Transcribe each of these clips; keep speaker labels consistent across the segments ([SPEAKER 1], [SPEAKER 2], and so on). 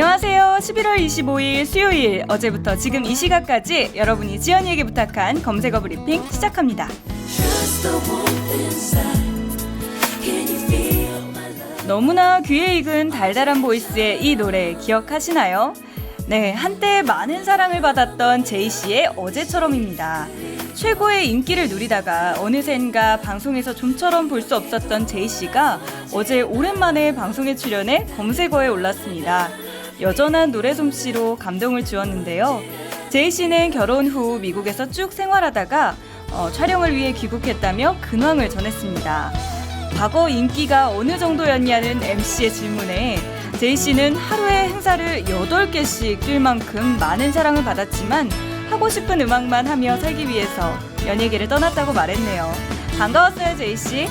[SPEAKER 1] 안녕하세요. 11월 25일 수요일 어제부터 지금 이 시각까지 여러분이 지연이에게 부탁한 검색어 브리핑 시작합니다. 너무나 귀에 익은 달달한 보이스의 이 노래 기억하시나요? 네, 한때 많은 사랑을 받았던 제이 씨의 어제처럼입니다. 최고의 인기를 누리다가 어느샌가 방송에서 좀처럼 볼 수 없었던 제이 씨가 어제 오랜만에 방송에 출연해 검색어에 올랐습니다. 여전한 노래 솜씨로 감동을 주었는데요. 제이 씨는 결혼 후 미국에서 쭉 생활하다가 어, 촬영을 위해 귀국했다며 근황을 전했습니다. 과거 인기가 어느 정도였냐는 MC의 질문에 제이 씨는 하루에 행사를 8개씩 뛸 만큼 많은 사랑을 받았지만 하고 싶은 음악만 하며 살기 위해서 연예계를 떠났다고 말했네요. 반가웠어요, 제이 씨.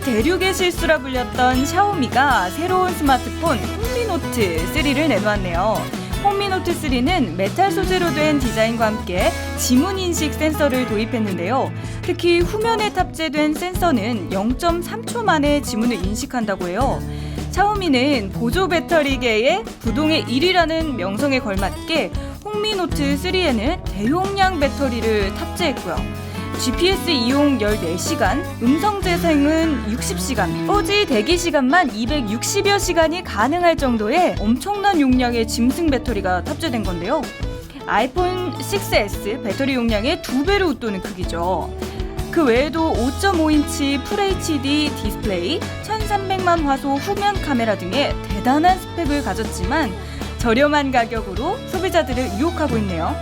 [SPEAKER 1] 대륙의 실수라 불렸던 샤오미가 새로운 스마트폰 홍미노트 3를 내놓았네요. 홍미노트 3는 메탈 소재로 된 디자인과 함께 지문 인식 센서를 도입했는데요. 특히 후면에 탑재된 센서는 0.3초 만에 지문을 인식한다고 해요. 샤오미는 보조 배터리계의 부동의 1위라는 명성에 걸맞게 홍미노트 3에는 대용량 배터리를 탑재했고요. GPS 이용 14시간, 음성 재생은 60시간, 4G 대기 시간만 260여 시간이 가능할 정도의 엄청난 용량의 짐승 배터리가 탑재된 건데요. 아이폰 6S 배터리 용량의 두 배를 웃도는 크기죠. 그 외에도 5.5인치 풀 HD 디스플레이, 1300만 화소 후면 카메라 등의 대단한 스펙을 가졌지만 저렴한 가격으로 소비자들을 유혹하고 있네요.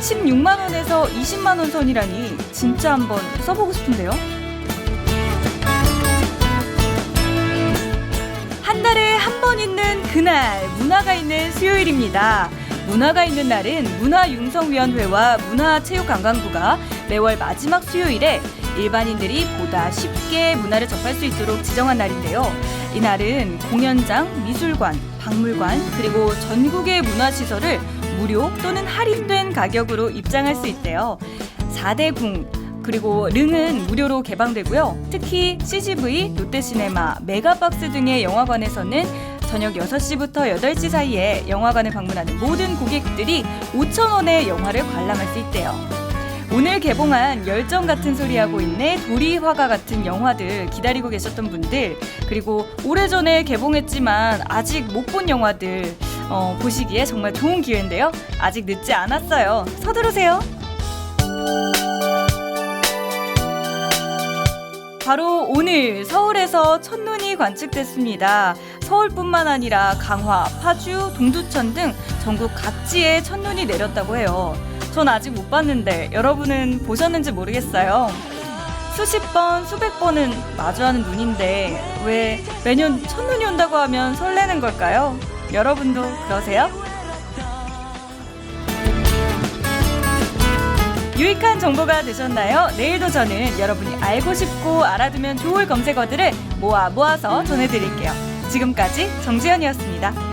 [SPEAKER 1] 16만 원에서 20만 원 선이라니 진짜 한번 써보고 싶은데요. 한 달에 한 번 있는 그날 문화가 있는 수요일입니다. 문화가 있는 날은 문화융성위원회와 문화체육관광부가 매월 마지막 수요일에 일반인들이 보다 쉽게 문화를 접할 수 있도록 지정한 날인데요. 이날은 공연장, 미술관, 박물관, 그리고 전국의 문화시설을 무료 또는 할인된 가격으로 입장할 수 있대요. 4대 궁, 그리고 릉은 무료로 개방되고요. 특히 CGV, 롯데시네마, 메가박스 등의 영화관에서는 저녁 6시부터 8시 사이에 영화관을 방문하는 모든 고객들이 5,000원의 영화를 관람할 수 있대요. 오늘 개봉한 열정 같은 소리하고 있네, 도리 화가 같은 영화들 기다리고 계셨던 분들, 그리고 오래전에 개봉했지만 아직 못 본 영화들 어, 보시기에 정말 좋은 기회인데요. 아직 늦지 않았어요. 서두르세요. 바로 오늘 서울에서 첫눈이 관측됐습니다. 서울뿐만 아니라 강화, 파주, 동두천 등 전국 각지에 첫눈이 내렸다고 해요. 전 아직 못 봤는데 여러분은 보셨는지 모르겠어요. 수십 번, 수백 번은 마주하는 눈인데 왜 매년 첫눈이 온다고 하면 설레는 걸까요? 여러분도 그러세요? 유익한 정보가 되셨나요? 내일도 저는 여러분이 알고 싶고 알아두면 좋을 검색어들을 모아 모아서 전해드릴게요. 지금까지 정지현이었습니다.